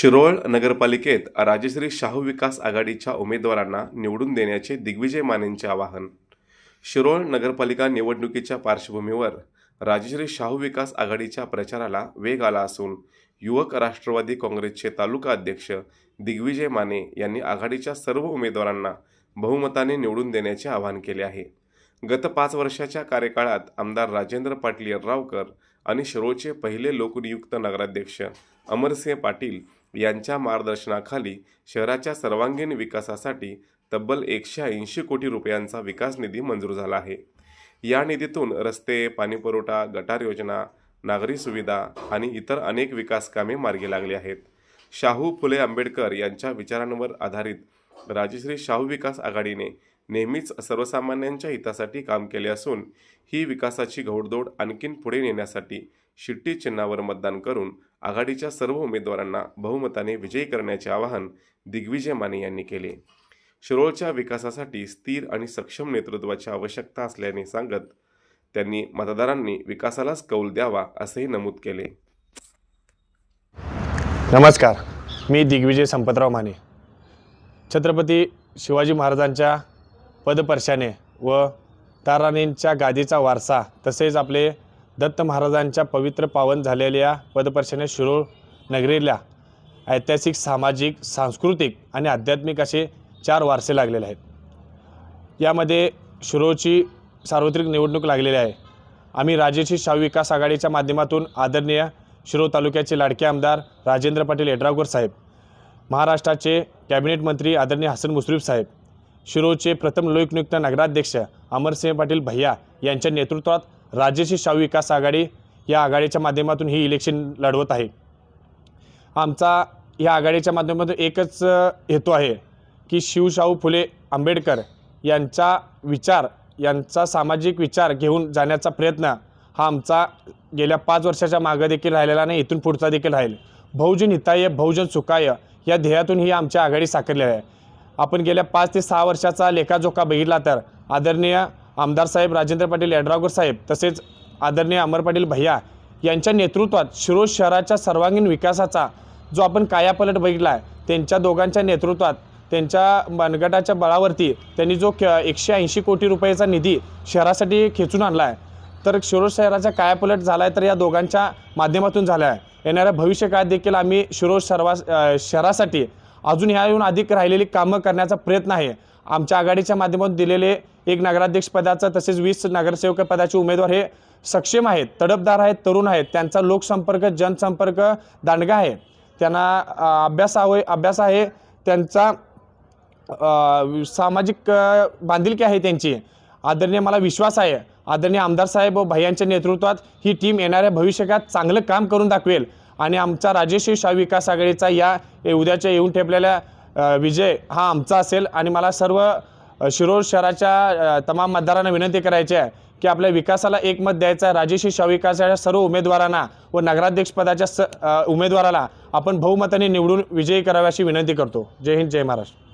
शिरोळ नगरपालिकेत राजश्री शाहू विकास आघाडीच्या उमेदवारांना निवडून देण्याचे दिग्विजय मानेंचे आवाहन. शिरोळ नगरपालिका निवडणुकीच्या पार्श्वभूमीवर राजश्री शाहू विकास आघाडीच्या प्रचाराला वेग आला असून युवक राष्ट्रवादी काँग्रेसचे तालुका अध्यक्ष दिग्विजय माने यांनी आघाडीच्या सर्व उमेदवारांना बहुमताने निवडून देण्याचे आवाहन केले आहे. गत पाच वर्षाच्या कार्यकाळात आमदार राजेंद्र पाटील यड्रावकर आणि शिरोळचे पहिले लोकनियुक्त नगराध्यक्ष अमरसिंह पाटील यांच्या मार्गदर्शनाखाली शहराच्या सर्वांगीण विकासासाठी तब्बल एकशे ऐंशी कोटी रुपयांचा विकास निधी मंजूर झाला आहे. या निधीतून रस्ते पाणीपुरवठा गटार योजना नागरी सुविधा आणि इतर अनेक विकास कामे मार्गी लागली आहेत. शाहू फुले आंबेडकर यांच्या विचारांवर आधारित राजश्री शाहू विकास आघाडीने नेहमीच सर्वसामान्यांच्या हितासाठी काम केले असून ही विकासाची घोडदौड आणखीन पुढे नेण्यासाठी शिट्टी चिन्हावर मतदान करून आघाडीच्या सर्व उमेदवारांना बहुमताने विजयी करण्याचे आवाहन दिग्विजय माने यांनी केले. शिरोळच्या विकासासाठी स्थिर आणि सक्षम नेतृत्वाची आवश्यकता असल्याने सांगत त्यांनी मतदारांनी विकासालाच कौल द्यावा असेही नमूद केले. नमस्कार. मी दिग्विजय संपतराव माने. छत्रपती शिवाजी महाराजांच्या पदपर्शाने व ताराणींच्या गादीचा वारसा तसेच आपले दत्त महाराजांच्या पवित्र पावन झालेल्या पदपर्शाने शिरोळ नगरीला ऐतिहासिक सामाजिक सांस्कृतिक आणि आध्यात्मिक असे चार वारसे लागलेले आहेत. यामध्ये शिरोळची सार्वत्रिक निवडणूक लागलेली आहे. आम्ही राजेशी शाहू विकास आघाडीच्या माध्यमातून आदरणीय शिरोळ तालुक्याचे लाडके आमदार राजेंद्र पाटील यड्रावकर साहेब महाराष्ट्राचे कॅबिनेट मंत्री आदरणीय हसन मुश्रीफ साहेब शिरोचे प्रथम लोकनियुक्त नगराध्यक्ष अमरसिंह पाटील भैया यांच्या नेतृत्वात राजेशी शाहू विकास आघाडी या आघाडीच्या माध्यमातून ही इलेक्शन लढवत आहे. आमचा या आघाडीच्या माध्यमातून एकच हेतू आहे की शिवशाहू फुले आंबेडकर यांचा विचार यांचा सामाजिक विचार घेऊन जाण्याचा प्रयत्न हा आमचा गेल्या पाच वर्षाच्या मागं देखील राहिलेला नाही इथून पुढचा देखील राहील. बहुजन हिताय बहुजन सुखाय या ध्येयातून ही आमची आघाडी साकारलेली आहे. आपण गेल्या पाच ते सहा वर्षाचा लेखाजोखा बघितला तर आदरणीय आमदार साहेब राजेंद्र पाटील यड्रावकर साहेब तसेच आदरणीय अमर पाटील भैया यांच्या नेतृत्वात शिरोळ शहराच्या सर्वांगीण विकासाचा जो आपण कायापलट बघितला आहे त्यांच्या दोघांच्या नेतृत्वात त्यांच्या मनगटाच्या बळावरती त्यांनी जो क एकशे ऐंशी कोटी रुपयाचा निधी शहरासाठी खेचून आणला आहे तर शिरोळ शहराचा कायापलट झाला आहे तर या दोघांच्या माध्यमातून झाला आहे येणाऱ्या भविष्यकाळात देखील आम्ही शिरोळ सर्वा शहरासाठी अजून ह्याहून अधिक राहिलेली कामं करण्याचा प्रयत्न आहे. आमच्या आघाडीच्या माध्यमातून दिलेले एक नगराध्यक्षपदाचं तसेच वीस नगरसेवक पदाचे उमेदवार हे सक्षम आहेत तडपदार आहेत तरुण आहेत. त्यांचा लोकसंपर्क जनसंपर्क दांडगा आहे. त्यांना अभ्यास आहे अभ्यास आहे. त्यांचा सामाजिक बांधिलकी आहे त्यांची. आदरणीय मला विश्वास आहे. आदरणीय आमदार साहेब व भैयांच्या नेतृत्वात ही टीम येणाऱ्या भविष्यात चांगलं काम करून दाखवेल. आणि आमचा राजेश्री शाह विकास आघाडीचा या उद्याच्या येऊन ठेपलेल्या विजय हा आमचा असेल. आणि मला सर्व शिरोळ शहराच्या तमाम मतदारांना विनंती करायची आहे की आपल्या विकासाला एक मत द्यायचं आहे. राजेश्री शाह विकासाच्या सर्व उमेदवारांना व नगराध्यक्षपदाच्या स उमेदवाराला आपण बहुमताने निवडून विजयी करावी अशी विनंती करतो. जय हिंद जय महाराष्ट्र.